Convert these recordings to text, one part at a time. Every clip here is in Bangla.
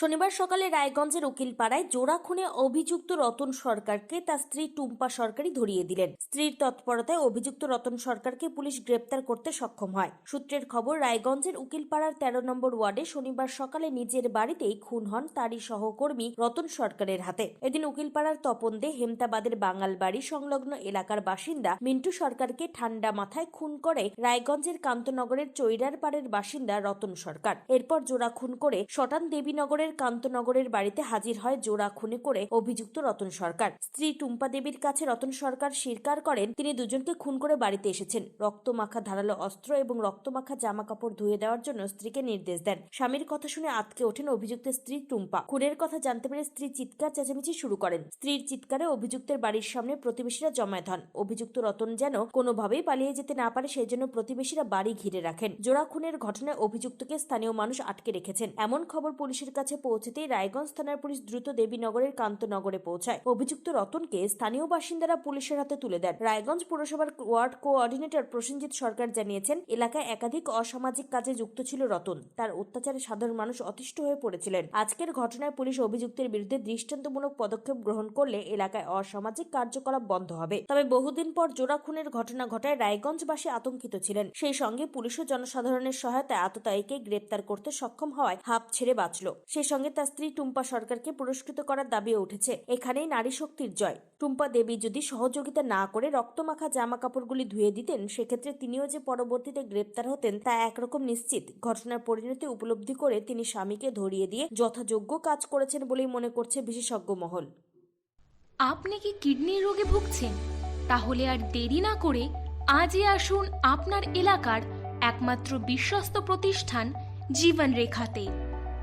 শনিবার সকালে রায়গঞ্জের উকিলপাড়ায় জোড়া খুনে অভিযুক্ত রতন সরকারকে তার স্ত্রী টুম্পা সরকারই ধরিয়ে দিলেন। স্ত্রীর তৎপরতায় অভিযুক্ত রতন সরকারকে পুলিশ গ্রেপ্তার করতে সক্ষম হয়। সূত্রের খবর, রায়গঞ্জের উকিলপাড়ার তেরো নম্বর ওয়ার্ডে শনিবার সকালে নিজের বাড়িতেই খুন হন তারই সহকর্মী রতন সরকারের হাতে। এদিন উকিলপাড়ার তপন দে হেমতাবাদের বাঙাল বাড়ি সংলগ্ন এলাকার বাসিন্দা মিন্টু সরকারকে ঠান্ডা মাথায় খুন করে রায়গঞ্জের কান্তনগরের চৈরার পাড়ের বাসিন্দা রতন সরকার। এরপর জোড়া খুন করে শটান দেবীনগরের কান্তনগরের বাড়িতে হাজির হয় জোড়া খুনে করে অভিযুক্ত রতন সরকার। স্ত্রী টুম্পা দেবীর কাছে রতন সরকার স্বীকার করেন, তিনি দুজনকে খুন করে বাড়িতে এসেছেন। রক্তমাখা ধারালো অস্ত্র এবং রক্তমাখা জামা কাপড় ধুয়ে দেওয়ার জন্য স্ত্রীকে নির্দেশ দেন। স্বামীর কথা শুনে আতকে ওঠেন অভিযুক্ত স্ত্রী টুম্পা। খুনের কথা জানতে পেরে স্ত্রী চিৎকার চেঁচামেচি শুরু করেন। স্ত্রীর চিৎকারে অভিযুক্তের বাড়ির সামনে প্রতিবেশীরা জমায়েত হন। অভিযুক্ত রতন যেন কোনোভাবেই পালিয়ে যেতে না পারে, সেই জন্য প্রতিবেশীরা বাড়ি ঘিরে রাখেন। জোড়া খুনের ঘটনায় অভিযুক্তকে স্থানীয় মানুষ আটকে রেখেছেন। এমন খবর পুলিশের কাছে পৌঁছতেই রায়গঞ্জ থানার পুলিশ দ্রুত দেবীনগরের কান্তনগরে পৌঁছায়। অভিযুক্ত রতনকে স্থানীয় বাসিন্দারা পুলিশের হাতে তুলে দেন। রায়গঞ্জ পুরসভার ওয়ার্ড কোঅর্ডিনেটর প্রসেনজিৎ সরকার জানিয়েছেন, এলাকায় একাধিক অসামাজিক কাজে যুক্ত ছিল রতন। তার অত্যাচারে সাধারণ মানুষ অতিষ্ঠ হয়ে পড়েছিলেন। আজকের ঘটনায় পুলিশ অভিযুক্তের বিরুদ্ধে দৃষ্টান্তমূলক পদক্ষেপ গ্রহণ করলে এলাকায় অসামাজিক কার্যকলাপ বন্ধ হবে। তবে বহুদিন পর জোড়া খুনের ঘটনা ঘটায় রায়গঞ্জবাসী আতঙ্কিত ছিলেন। সেই সঙ্গে পুলিশ ও জনসাধারণের সহায়তায় আততায়ীকে গ্রেপ্তার করতে সক্ষম হওয়ায় হাফ ছেড়ে বাঁচল। সেই সঙ্গে তার স্ত্রী টুম্পা সরকারকে পুরস্কৃত করার দাবিও উঠেছে। এখানেই নারী শক্তির জয়। টুম্পা দেবী যদি সহযোগিতা না করে রক্তমাখা জামা কাপড়গুলি ধুয়ে দিতেন, সেক্ষেত্রে তিনিও যে পরবর্তীতে গ্রেপ্তার হতেন তা একরকম নিশ্চিত। ঘটনার পরিণতি উপলব্ধি করে তিনি স্বামীকে ধরিয়ে দিয়ে যথাযোগ্য কাজ করেছেন বলেই মনে করছে বিশেষজ্ঞ মহল। আপনি কি কিডনির রোগে ভুগছেন? তাহলে আর দেরি না করে আজই আসুন আপনার এলাকার একমাত্র বিশ্বস্ত প্রতিষ্ঠান জীবন রেখাতে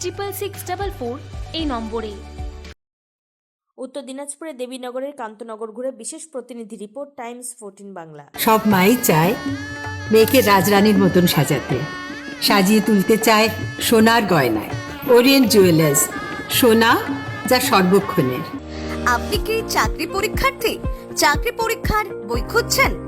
triple six double four এই নম্বরে উত্তর দিনাজপুরে দেবীনগরের কান্তনগর ঘুরে বিশেষ প্রতিনিধি রিপোর্ট টাইমস ফোরটিন বাংলা। সব মাই চায় মেয়েকে রাজরানীর মতন সাজাতে। সাজিয়ে তুলতে চায় সোনার গয়নায়। ওরিয়েন্ট জুয়েলার্স সোনা যা সর্বক্ষণের। আপনি কি চাকরি পরীক্ষার্থী? চাকরি পরীক্ষার বই খুঁজছেন?